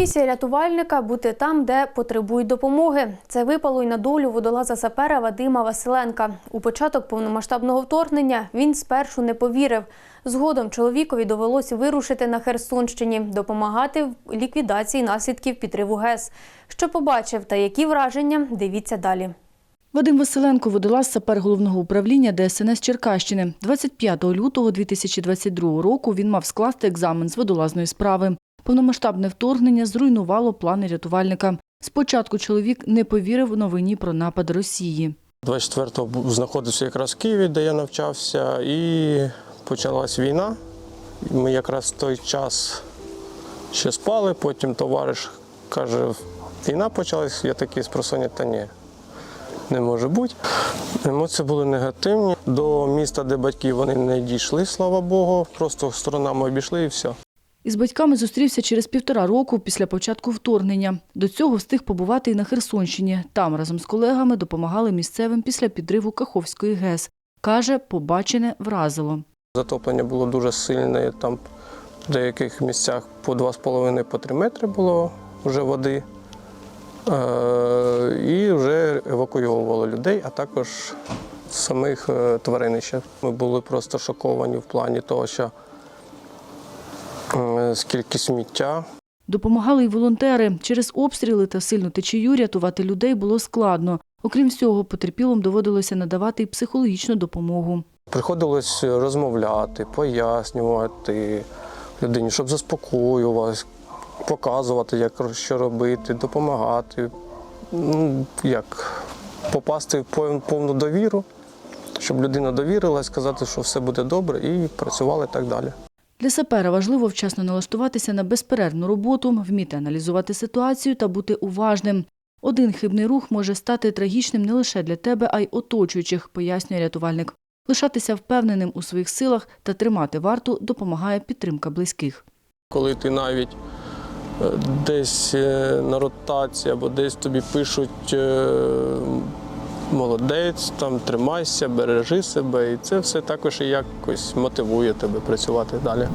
Місія рятувальника бути там, де потребують допомоги. Це випало й на долю водолаза сапера Вадима Василенка. У початок повномасштабного вторгнення він спершу не повірив. Згодом чоловікові довелося вирушити на Херсонщині, допомагати в ліквідації наслідків підриву ГЕС. Що побачив та які враження, дивіться далі. Вадим Василенко, водолаз сапер головного управління ДСНС Черкащини. 25 лютого 2022 року він мав скласти екзамен з водолазної справи. Повномасштабне вторгнення зруйнувало плани рятувальника. Спочатку чоловік не повірив новині про напад Росії. 24-го знаходився якраз в Києві, де я навчався, і почалась війна. Ми якраз в той час ще спали, потім товариш каже, війна почалась, я такий спросоння, та ні, не може бути. Емоції були негативні. До міста, де батьки вони не дійшли, слава Богу, просто сторонами обійшли і все. Із батьками зустрівся через півтора року після початку вторгнення. До цього встиг побувати і на Херсонщині. Там разом з колегами допомагали місцевим після підриву Каховської ГЕС. Каже, побачене вразило. Затоплення було дуже сильне, там в деяких місцях по 2,5 по 3 метри було вже води. Е, І вже евакуйовували людей, а також самих е, тваринища. Ми були просто шоковані в плані того, що скільки сміття, Допомагали й волонтери. Через обстріли та сильну течію рятувати людей було складно. Окрім всього, потерпілим доводилося надавати й психологічну допомогу. Приходилось розмовляти, пояснювати людині, щоб заспокоювалась, показувати, як що робити, допомагати. Ну, як попасти в повну довіру, щоб людина довірилась, сказати, що все буде добре, і працювали так далі. Для сапера важливо вчасно налаштуватися на безперервну роботу, вміти аналізувати ситуацію та бути уважним. Один хибний рух може стати трагічним не лише для тебе, а й оточуючих, пояснює рятувальник. Лишатися впевненим у своїх силах та тримати варту допомагає підтримка близьких. Коли ти навіть е, десь е, на ротації або десь тобі пишуть е, молодець, там тримайся, бережи себе, і це все також якось мотивує тебе працювати далі.